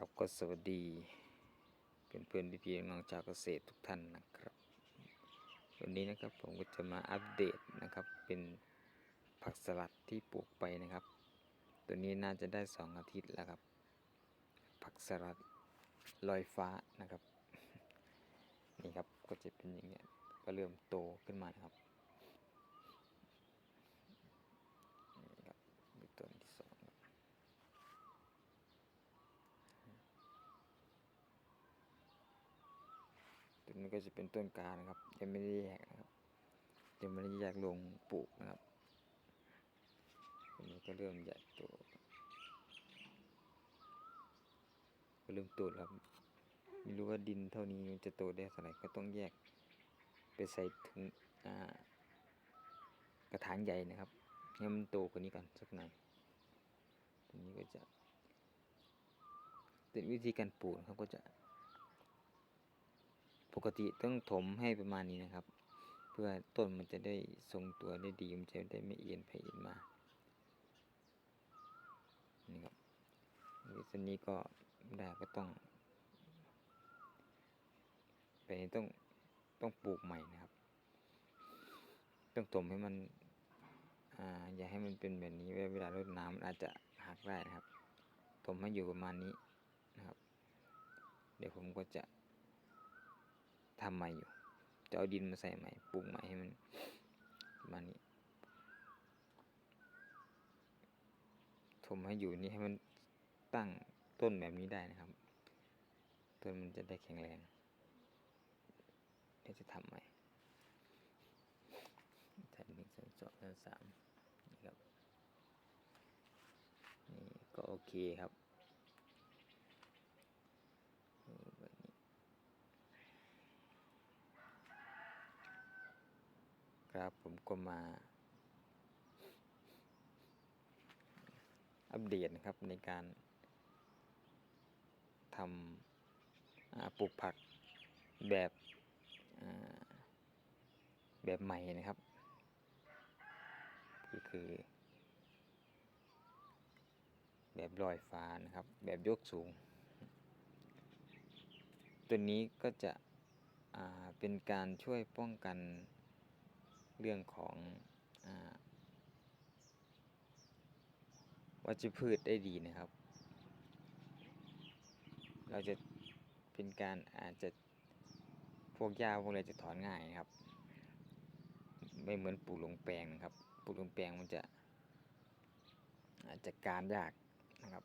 ครับก็สวัสดีเพื่อนเพื่อนพี่พี่น้องชาวเกษตรทุกท่านนะครับ วันนี้นะครับผมก็จะมาอัปเดตนะครับ เป็นผักสลัดที่ปลูกไปนะครับ ตัวนี้น่าจะได้สองอาทิตย์แล้วครับ ผักสลัดลอยฟ้านะครับ นี่ครับก็จะเป็นอย่างเงี้ยก็เริ่มโตขึ้นมานะครับนี่ครับคือต้นที่สองครับ ตันก็จะเป็นต้นกานะครับ ยังไม่ได้แยกนะครับยังไม่ได้แยกลงปลูกนะครับตันก็เริ่มใหญ่โตก็เริ่มโตแล้วครับไม่รู้ว่าดินเท่านี้มันจะโตได้เท่าไหร่ก็ต้องแยกไปใส่ถุงกระถางใหญ่นะครับให้มันโตกว่านี้ก่อนสักหน่อยตัวนี้ก็จะเป็นวิธีการปลูกนะครับก็จะ ปกติต้องถมให้ประมาณนี้นะครับ เพื่อต้นมันจะได้ทรงตัวได้ดีมันจะได้ไม่เอียนไปเอียนมานี่ครับส่วนนี้ก็ได้ก็ต้องไปต้องต้องปลูกใหม่นะครับ ต้องถมให้มันอ่าอย่าให้มันเป็นแบบนี้เวลาเวลารดน้ำมันอาจจะหักได้นะครับถมให้อยู่ประมาณนี้นะครับ เดี๋ยวผมก็จะ ทำใหม่อยู่ จะเอาดินมาใส่ใหม่ปลูกใหม่ให้มันมานี้ถมให้อยู่นี่ให้มันตั้งต้นแบบนี้ได้นะครับ ต้นมันจะได้แข็งแรงเดี๋ยวจะทำใหม่แทนหนึ่งสองสองสามสามนี่ครับ นี่ก็โอเคครับเออแบบนี้ ครับ ผมก็มาอัปเดตนะครับในการทำปลูกผักแบบแบบใหม่นะครับ ก็คือ แบบลอยฟ้านะครับ แบบยกสูง ตัวนี้ก็จะเป็นการช่วยป้องกัน เรื่องของอวัชพืชได้ดีนะครับ เราจะเป็นการอาจจะพวกหญ้าพวกอะไรจะถอนง่ายนะครับ ไม่เหมือนปลูกลงแปลงนะครับปลูกลงแปลงมันจะ อาจจะการยากนะครับ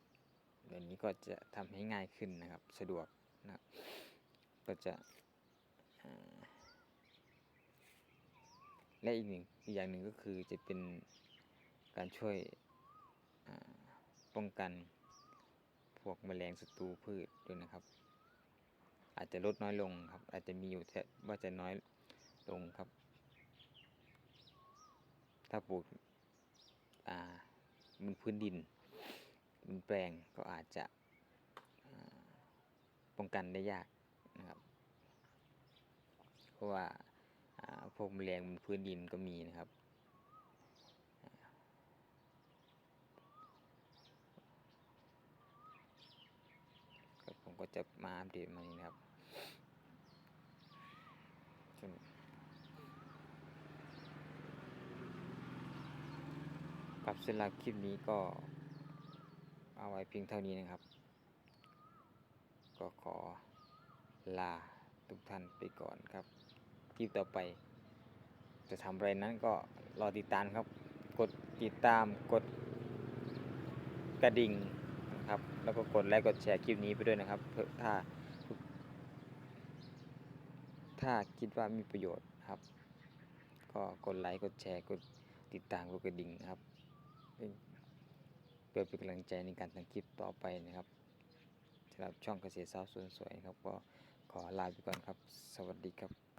แบบนี้ก็จะทำให้ง่ายขึ้นนะครับ สะดวกนะครับก็จะ และอีกหนึ่งอีกอย่างหนึ่งก็คือจะเป็นการช่วยป้องกันพวกแมลงศัตรูพืชด้วยนะครับ อาจจะลดน้อยลงครับ อาจจะมีอยู่แต่ว่าจะน้อยลงครับ ถ้าปลูกบนพื้นดินบนแปลงก็อาจจะป้องกันได้ยากนะครับ เพราะว่า พวกแมลงบนพื้นดินก็มีนะครับ ผมก็จะมาอัปเดตมานี้นะครับซึ่งครับสำหรับคลิปนี้ก็เอาไว้เพียงเท่านี้นะครับ ก็ขอลาทุกท่านไปก่อนครับ คลิปต่อไป จะทำอะไรนั้นก็รอติดตามครับ กดติดตามกดกระดิ่งนะครับ แล้วก็กดไลค์กดแชร์คลิปนี้ไปด้วยนะครับเพื่อถ้า ถ้าคิดว่ามีประโยชน์ครับ ก็กดไลค์กดแชร์กดติดตามกดกระดิ่งครับเพื่อเป็นกำลังใจในการทำคลิปต่อไปนะครับสำหรับช่องเกษตรสาวสวนสวยนะครับ ก็ขอลาไปก่อนครับ สวัสดีครับ